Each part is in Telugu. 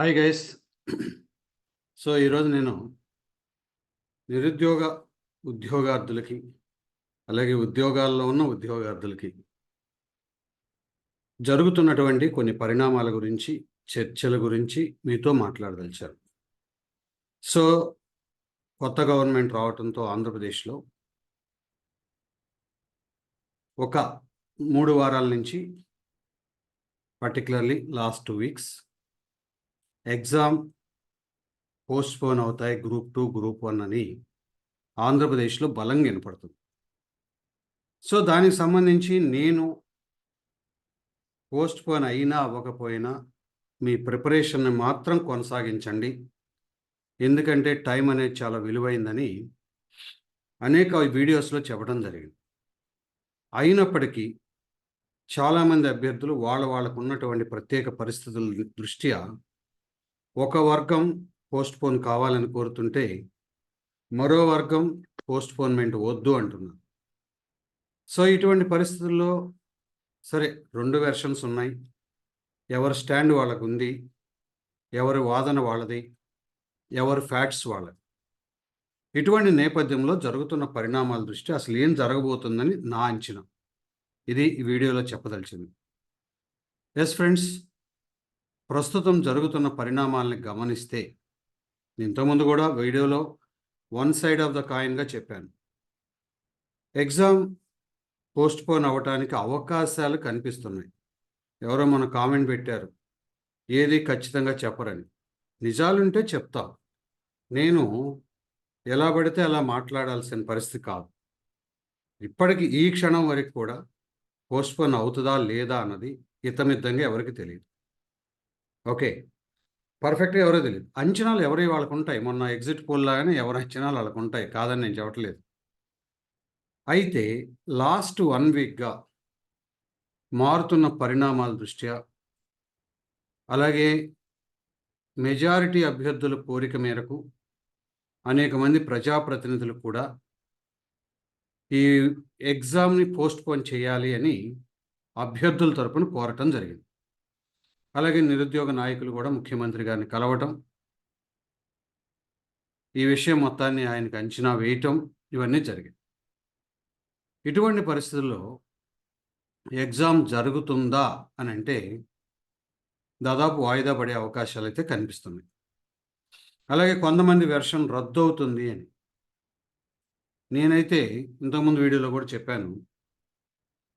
హాయ్ గైస్ సో ఈరోజు నేను నిరుద్యోగ ఉద్యోగార్థులకి అలాగే ఉద్యోగాల్లో ఉన్న ఉద్యోగార్థులకి జరుగుతున్నటువంటి కొన్ని పరిణామాల గురించి చర్చల గురించి మీతో మాట్లాడదలిచారు సో కొత్త గవర్నమెంట్ రావడంతో ఆంధ్రప్రదేశ్లో ఒక మూడు వారాల నుంచి particularly last two weeks exam postpone అవుతాయి గ్రూప్ టూ గ్రూప్ వన్ అని ఆంధ్రప్రదేశ్లో బలంగా వినపడుతుంది. సో దానికి సంబంధించి నేను పోస్ట్పోన్ అయినా అవ్వకపోయినా మీ ప్రిపరేషన్ని మాత్రం కొనసాగించండి. ఎందుకంటే టైం అనేది చాలా విలువైందని అనేక వీడియోస్లో చెప్పడం జరిగింది. అయినప్పటికీ చాలామంది అభ్యర్థులు వాళ్ళ వాళ్ళకు ఉన్నటువంటి ప్రత్యేక పరిస్థితుల దృష్ట్యా ఒక వర్గం పోస్ట్పోన్ కావాలని కోరుతుంటే మరో వర్గం పోస్ట్పోన్మెంట్ వద్దు అంటున్నారు. సో ఇటువంటి పరిస్థితుల్లో సరే రెండు వెర్షన్స్ ఉన్నాయి. ఎవరి స్టాండ్ వాళ్ళకు ఉంది ఎవరి వాదన వాళ్ళది ఎవరి ఫ్యాక్ట్స్ వాళ్ళది. ఇటువంటి నేపథ్యంలో జరుగుతున్న పరిణామాల దృష్టి అసలు ఏం జరగబోతుందని నా అంచనా. ఇది ఈ వీడియోలో చెప్పదలిచింది. ఎస్ ఫ్రెండ్స్ ప్రస్తుతం జరుగుతున్న పరిణామాలని గమనిస్తే ఇంతకుముందు కూడా వీడియోలో వన్ సైడ్ ఆఫ్ ద కాయిన్గా చెప్పాను. ఎగ్జామ్ పోస్ట్పోన్ అవ్వటానికి అవకాశాలు కనిపిస్తున్నాయి. ఎవరో మన కామెంట్ పెట్టారు. ఏది ఖచ్చితంగా చెప్పరని. నిజాలుంటే చెప్తా. నేను ఎలా పడితే అలా మాట్లాడాల్సిన పరిస్థితి కాదు. ఇప్పటికి ఈ క్షణం వరకు కూడా పోస్ట్పోన్ అవుతుందా లేదా అన్నది ఇతమిద్దంగా ఎవరికి తెలియదు. ఓకే. పర్ఫెక్ట్గా ఎవరో తెలియదు అంచనాలు ఎవరి వాళ్ళకు ఉంటాయి మొన్న ఎగ్జిట్ పోల్ లాగానే ఎవరి అంచనాలు వాళ్ళకు ఉంటాయి కాదని నేను చెప్పట్లేదు. అయితే లాస్ట్ వన్ వీక్గా మారుతున్న పరిణామాల దృష్ట్యా? అలాగే మెజారిటీ అభ్యర్థుల కోరిక మేరకు అనేక మంది ప్రజాప్రతినిధులు కూడా ఈ ఎగ్జామ్ని పోస్ట్పోన్ చేయాలి అని అభ్యర్థుల తరపున కోరటం జరిగింది. అలాగే నిరుద్యోగ నాయకులు కూడా ముఖ్యమంత్రి గారిని కలవటం ఈ విషయం మొత్తాన్ని ఆయనకు అంచనా వేయటం ఇవన్నీ జరిగాయి. ఇటువంటి పరిస్థితుల్లో ఎగ్జామ్ జరుగుతుందా అని అంటే దాదాపు వాయిదా పడే అవకాశాలు అయితే కనిపిస్తున్నాయి. అలాగే కొంతమంది వెర్షన్ రద్దు అవుతుంది అని నేనైతే ఇంతకుముందు వీడియోలో కూడా చెప్పాను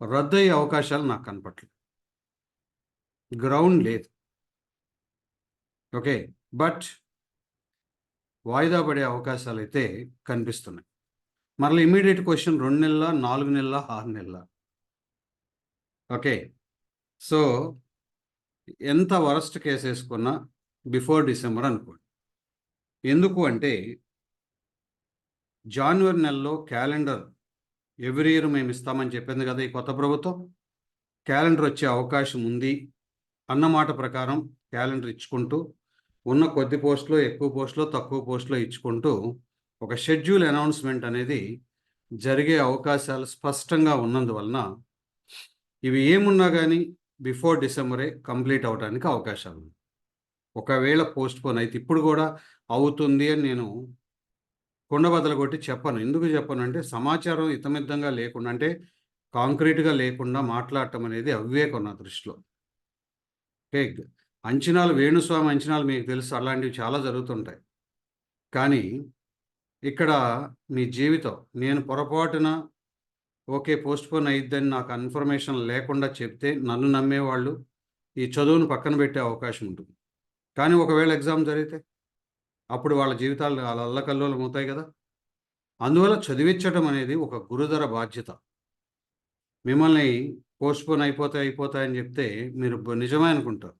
రద్దు అయ్యే అవకాశాలు నాకు కనపట్లేదు గ్రౌండ్ లేదు. ఓకే బట్ వాయిదా పడే అవకాశాలు అయితే కనిపిస్తున్నాయి. మరలా ఇమీడియట్ క్వశ్చన్ రెండు నెలల నాలుగు నెలల ఆరు నెలల. ఓకే సో ఎంత వరస్ట్ కేసు వేసుకున్నా బిఫోర్ డిసెంబర్ అనుకోండి. ఎందుకు అంటే జాన్వరి నెలలో క్యాలెండర్ ఎవ్రీ ఇయర్ మేము ఇస్తామని చెప్పింది కదా ఈ కొత్త ప్రభుత్వం. క్యాలెండర్ వచ్చే అవకాశం ఉంది. అన్నమాట ప్రకారం క్యాలెండర్ ఇచ్చుకుంటూ ఉన్న కొద్ది పోస్టులో ఎక్కువ పోస్టులో తక్కువ పోస్టులో ఇచ్చుకుంటూ ఒక షెడ్యూల్ అనౌన్స్మెంట్ అనేది జరిగే అవకాశాలు స్పష్టంగా ఉన్నందువలన ఇవి ఏమున్నా కానీ బిఫోర్ డిసెంబరే కంప్లీట్ అవడానికి అవకాశాలు ఒకవేళ పోస్ట్ పోన్ అయితే ఇప్పుడు కూడా అవుతుంది అని నేను కుండబద్దలు కొట్టి చెప్పను. ఎందుకు చెప్పను అంటే సమాచారం ఇతమిద్దంగా లేకుండా అంటే కాంక్రీట్గా లేకుండా మాట్లాడటం అనేది అవివేకం నా దృష్టిలో. టేక్ అంచనాలు వేణుస్వామి అంచనాలు మీకు తెలుసు అలాంటివి చాలా జరుగుతుంటాయి. కానీ ఇక్కడ మీ జీవితం నేను పొరపాటున ఓకే పోస్ట్పోన్ అయిద్దని నాకు ఇన్ఫర్మేషన్ లేకుండా చెప్తే నన్ను నమ్మేవాళ్ళు ఈ చదువును పక్కన పెట్టే అవకాశం ఉంటుంది. కానీ ఒకవేళ ఎగ్జామ్ జరిగితే అప్పుడు వాళ్ళ జీవితాలు వాళ్ళ అల్లకల్లోలం అవుతాయి కదా. అందువల్ల చదివించడం అనేది ఒక గురుదర బాధ్యత. మిమ్మల్ని పోస్ట్పోన్ అయిపోతే అయిపోతాయని చెప్తే మీరు నిజమే అనుకుంటారు.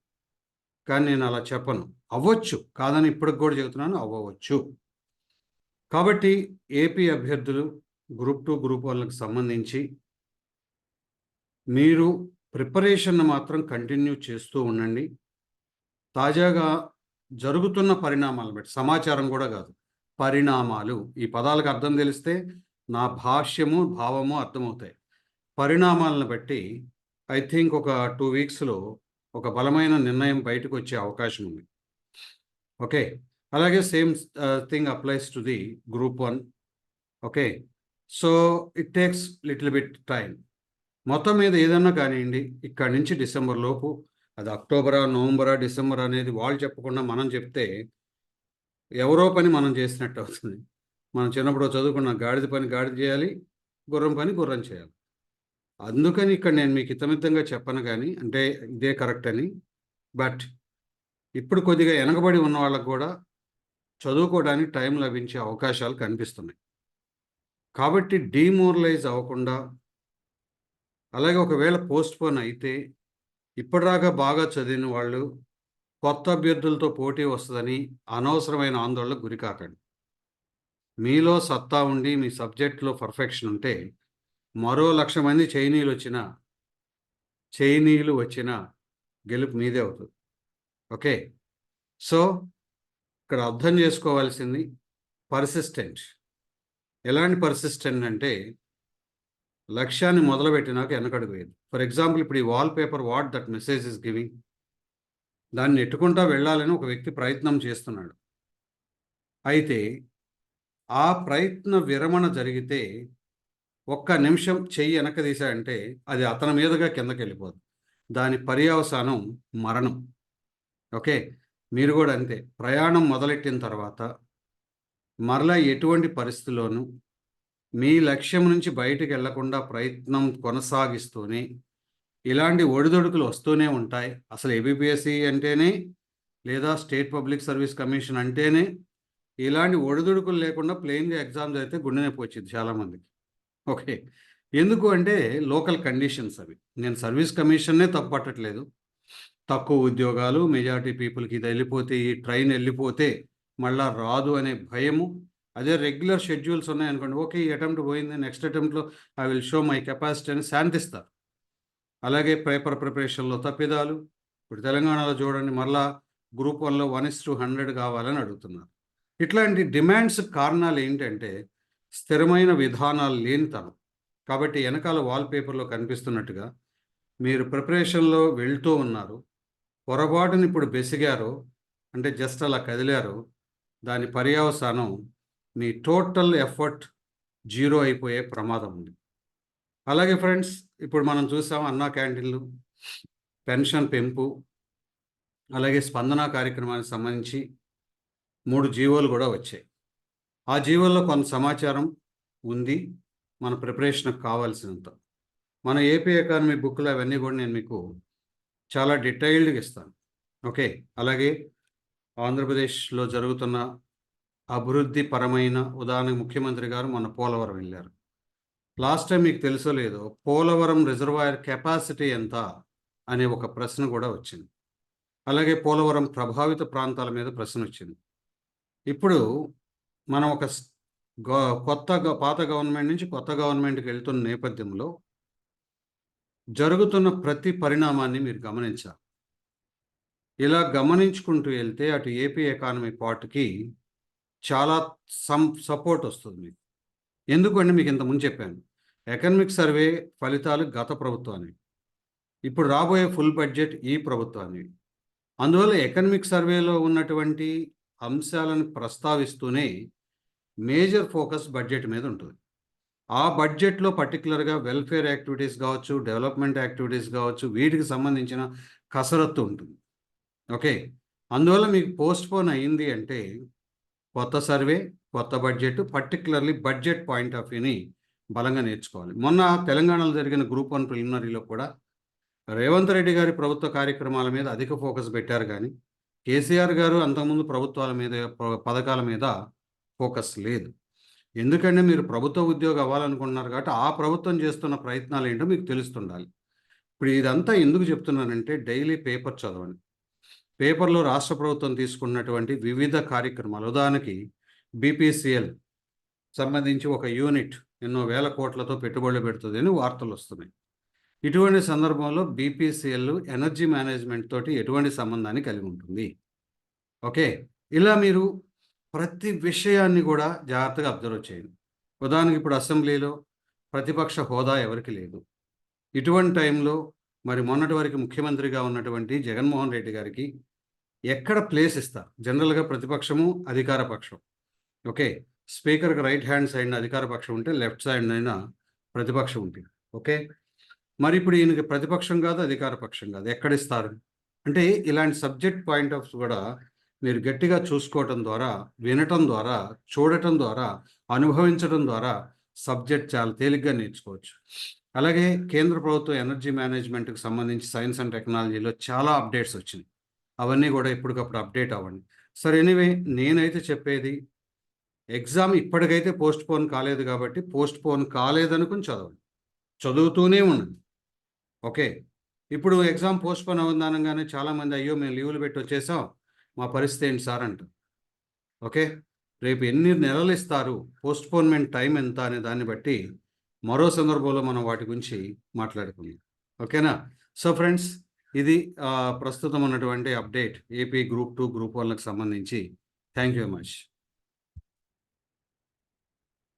కానీ నేను అలా చెప్పను. అవ్వచ్చు. కాదని ఇప్పటికి కూడా చెబుతున్నాను అవ్వవచ్చు. కాబట్టి ఏపీ అభ్యర్థులు గ్రూప్ టూ గ్రూప్ వాళ్ళకి సంబంధించి మీరు ప్రిపరేషన్ మాత్రం కంటిన్యూ చేస్తూ ఉండండి. తాజాగా జరుగుతున్న పరిణామాలు బట్టి సమాచారం కూడా కాదు. పరిణామాలు. ఈ పదాలకు అర్థం తెలిస్తే నా భాష్యము భావము అర్థమవుతాయి. పరిణామాలను బట్టి ఐ థింక్ ఒక టూ వీక్స్లో ఒక బలమైన నిర్ణయం బయటకు వచ్చే అవకాశం ఉంది. ఓకే? అలాగే same thing applies to the group one. Okay? So it takes little bit time మొత్తం మీద ఏదన్నా కానివ్వండి ఇక్కడి నుంచి డిసెంబర్ లోపు అది అక్టోబరా నవంబరా డిసెంబర్ అనేది వాళ్ళు చెప్పకుండా మనం చెప్తే ఎవరో పని మనం చేసినట్టు అవుతుంది. మనం చిన్నప్పుడు చదువుకున్న గాడిద పని గాడిద చేయాలి గుర్రం పని గుర్రం చేయాలి. అందుకని ఇక్కడ నేను మీకు ఇతమితంగా చెప్పను కానీ అంటే ఇదే కరెక్ట్ అని. బట్ ఇప్పుడు కొద్దిగా వెనకబడి ఉన్న వాళ్ళకు కూడా చదువుకోవడానికి టైం లభించే అవకాశాలు కనిపిస్తున్నాయి. కాబట్టి డీమోరలైజ్ అవ్వకుండా అలాగే ఒకవేళ పోస్ట్ పోన్ అయితే ఇప్పటిదాకా బాగా చదివిన వాళ్ళు కొత్త అభ్యర్థులతో పోటీ వస్తుందని అనవసరమైన ఆందోళనకు గురికాకండి. మీలో సత్తా ఉండి మీ సబ్జెక్ట్లో పర్ఫెక్షన్ ఉంటే మరో లక్ష మంది చైనీయులు వచ్చిన చైనీయులు వచ్చిన గెలుపు మీదే అవుతుంది. ఓకే? సో ఇక్కడ అర్థం చేసుకోవాల్సింది పర్సిస్టెంట్. ఎలాంటి పర్సిస్టెంట్ అంటే లక్ష్యాన్ని మొదలుపెట్టినాక వెనకడుగు వేయదు ఫర్ ఎగ్జాంపుల్ ఇప్పుడు ఈ wallpaper what that message is giving దాన్ని ఎట్టుకుంటా వెళ్ళాలని ఒక వ్యక్తి ప్రయత్నం చేస్తున్నాడు. అయితే ఆ ప్రయత్న విరమణ జరిగితే ఒక్క నిమిషం చెయ్యి వెనక తీసాడంటే అది అతని మీదుగా కిందకి వెళ్ళిపోదు దాని పర్యవసానం మరణం. ఓకే? మీరు కూడా అంతే. ప్రయాణం మొదలెట్టిన తర్వాత మరలా ఎటువంటి పరిస్థితిలోనూ మీ లక్ష్యం నుంచి బయటికి వెళ్ళకుండా ప్రయత్నం కొనసాగిస్తూనే ఇలాంటి ఒడిదొడుకులు వస్తూనే ఉంటాయి. అసలు ఏబిపిఎస్సి అంటేనే లేదా స్టేట్ పబ్లిక్ సర్వీస్ కమిషన్ అంటేనే ఇలాంటి ఒడిదుడుకులు లేకుండా ప్లెయిన్గా ఎగ్జామ్ అయితే గుండె నొప్పి వచ్చింది చాలామందికి. ఓకే. ఎందుకు అంటే లోకల్ కండిషన్స్ అవి. నేను సర్వీస్ కమిషన్నే తప్పు పట్టట్లేదు తక్కువ ఉద్యోగాలు మెజారిటీ పీపుల్కి ఇది వెళ్ళిపోతే ఈ ట్రైన్ వెళ్ళిపోతే మళ్ళా రాదు అనే భయము. అదే రెగ్యులర్ షెడ్యూల్స్ ఉన్నాయనుకోండి ఓకే ఈ అటెంప్ట్ పోయింది next అటెంప్ట్లో I will show my capacity అని శాంతిస్తారు. అలాగే పేపర్ ప్రిపరేషన్లో తప్పిదాలు. ఇప్పుడు తెలంగాణలో చూడండి మరలా గ్రూప్ వన్లో వన్ ఇస్ టు హండ్రెడ్ కావాలని అడుగుతున్నారు. ఇట్లాంటి డిమాండ్స్ కారణాలు ఏంటంటే స్థిరమైన విధానాలు లేని తను కాబట్టి వెనకాల వాల్పేపర్లో కనిపిస్తున్నట్టుగా మీరు ప్రిపరేషన్లో వెళ్తూ ఉన్నారు. పొరపాటుని ఇప్పుడు బెసిగారు అంటే జస్ట్ అలా కదిలారు దాని పర్యవసానం మీ టోటల్ ఎఫర్ట్ జీరో అయిపోయే ప్రమాదం ఉంది. అలాగే ఫ్రెండ్స్ ఇప్పుడు మనం చూసాం అన్నా క్యాంటీన్లు పెన్షన్ పెంపు అలాగే స్పందన కార్యక్రమానికి సంబంధించి మూడు జీవోలు కూడా వచ్చాయి. ఆ జీవోల్లో కొంత సమాచారం ఉంది. మన ప్రిపరేషన్కి కావాల్సినంత. మన ఏపీ ఎకానమీ బుక్లు అవన్నీ కూడా నేను మీకు చాలా డీటెయిల్డ్గా ఇస్తాను. ఓకే అలాగే ఆంధ్రప్రదేశ్లో జరుగుతున్న అభివృద్ధి పరమైన ఉదాహరణకు ముఖ్యమంత్రి గారు మన పోలవరం వెళ్ళారు. లాస్ట్ టైం మీకు తెలుసో లేదో పోలవరం రిజర్వాయర్ కెపాసిటీ ఎంత అనే ఒక ప్రశ్న కూడా వచ్చింది. అలాగే పోలవరం ప్రభావిత ప్రాంతాల మీద ప్రశ్న వచ్చింది. ఇప్పుడు మనం ఒక గ- కొత్త గ- పాత గవర్నమెంట్ నుంచి కొత్త గవర్నమెంట్కి వెళ్తున్న నేపథ్యంలో జరుగుతున్న ప్రతి పరిణామాన్ని మీరు గమనించాలి. ఇలా గమనించుకుంటూ వెళ్తే అటు ఏపీ ఎకానమీ పార్ట్కి చాలా సం సపోర్ట్ వస్తుంది మీకు. ఎందుకంటే మీకు ఇంత ముందు చెప్పాను ఎకనమిక్ సర్వే ఫలితాలు గత ప్రభుత్వానికి ఇప్పుడు రాబోయే ఫుల్ బడ్జెట్ ఈ ప్రభుత్వానికి అందువల్ల ఎకనమిక్ సర్వేలో ఉన్నటువంటి అంశాలను ప్రస్తావిస్తూనే మేజర్ ఫోకస్ బడ్జెట్ మీద ఉంటుంది. ఆ బడ్జెట్లో పర్టికులర్గా వెల్ఫేర్ యాక్టివిటీస్ కావచ్చు డెవలప్మెంట్ యాక్టివిటీస్ కావచ్చు వీటికి సంబంధించిన కసరత్తు ఉంటుంది. ఓకే? అందువల్ల మీకు పోస్ట్ పోన్ అయింది అంటే కొత్త సర్వే కొత్త budget particularly budget point of వ్యూని బలంగా నేర్చుకోవాలి. మొన్న తెలంగాణలో జరిగిన గ్రూప్ వన్ ప్రిలిమినరీలో కూడా రేవంత్ రెడ్డి గారి ప్రభుత్వ కార్యక్రమాల మీద అధిక ఫోకస్ పెట్టారు కానీ కేసీఆర్ గారు అంతకుముందు ప్రభుత్వాల మీద పథకాల మీద ఫోకస్ లేదు. ఎందుకంటే మీరు ప్రభుత్వ ఉద్యోగం అవ్వాలనుకుంటున్నారు కాబట్టి ఆ ప్రభుత్వం చేస్తున్న ప్రయత్నాలు ఏంటో మీకు తెలుస్తుండాలి. ఇప్పుడు ఇదంతా ఎందుకు చెప్తున్నానంటే డైలీ పేపర్ చదవండి. పేపర్లో రాష్ట్ర ప్రభుత్వం తీసుకున్నటువంటి వివిధ కార్యక్రమాలు. ఉదాహరణకి బీపీసీఎల్ సంబంధించి ఒక యూనిట్ ఎన్నో వేల కోట్లతో పెట్టుబడులు పెడుతుంది అని వార్తలు వస్తున్నాయి. ఇటువంటి సందర్భంలో బీపీసీఎల్ ఎనర్జీ మేనేజ్మెంట్ తోటి ఎటువంటి సంబంధాన్ని కలిగి ఉంటుంది? ఓకే. ఇలా మీరు ప్రతి విషయాన్ని కూడా జాగ్రత్తగా అబ్జర్వ్ చేయండి. ఉదాహరణకి ఇప్పుడు అసెంబ్లీలో ప్రతిపక్ష హోదా ఎవరికి లేదు. ఇటువంటి టైంలో మరి మొన్నటి వరకు ముఖ్యమంత్రిగా ఉన్నటువంటి జగన్మోహన్ రెడ్డి గారికి ఎక్కడ ప్లేస్ ఇస్తారు? జనరల్గా ప్రతిపక్షము అధికార పక్షం. ఓకే. స్పీకర్కి రైట్ హ్యాండ్ సైడ్ అధికార పక్షం ఉంటే లెఫ్ట్ సైడ్ అయినా ప్రతిపక్షం ఉంటుంది. ఓకే. మరి ఇప్పుడు ఈయనకి ప్రతిపక్షం కాదు అధికార పక్షం కాదు. ఎక్కడ ఇస్తారు అంటే ఇలాంటి సబ్జెక్ట్ పాయింట్ ఆఫ్ కూడా మీరు గట్టిగా చూసుకోవటం ద్వారా వినటం ద్వారా చూడటం ద్వారా అనుభవించడం ద్వారా సబ్జెక్ట్ చాలా తేలిగ్గా నేర్చుకోవచ్చు. అలాగే కేంద్ర ప్రభుత్వ ఎనర్జీ మేనేజ్మెంట్కి సంబంధించి సైన్స్ అండ్ టెక్నాలజీలో చాలా అప్డేట్స్ వచ్చినాయి. అవన్నీ కూడా ఎప్పటికప్పుడు అప్డేట్ అవ్వండి. సరే ఎనీవే నేనైతే చెప్పేది ఎగ్జామ్ ఇప్పటికైతే పోస్ట్ పోన్ కాలేదు కాబట్టి పోస్ట్ పోన్ కాలేదనుకుని చదవండి. చదువుతూనే ఉండండి. ఓకే. ఇప్పుడు ఎగ్జామ్ పోస్ట్ పోన్ అవుందనగానే చాలామంది అయ్యో మేము లీవులు పెట్టి వచ్చేసాం. మా పరిస్థితి ఏంటి సార్? అంట ఓకే. రేపు ఎన్ని నెలలు ఇస్తారు? పోస్ట్పోన్మెంట్ టైం ఎంత అనే దాన్ని బట్టి మరో సందర్భంలో మనం వాటి గురించి మాట్లాడుకుందాం. ఓకేనా? సో ఫ్రెండ్స్ ఇది ప్రస్తుతం ఉన్నటువంటి update. AP group two group వన్లకు సంబంధించి. Thank you much.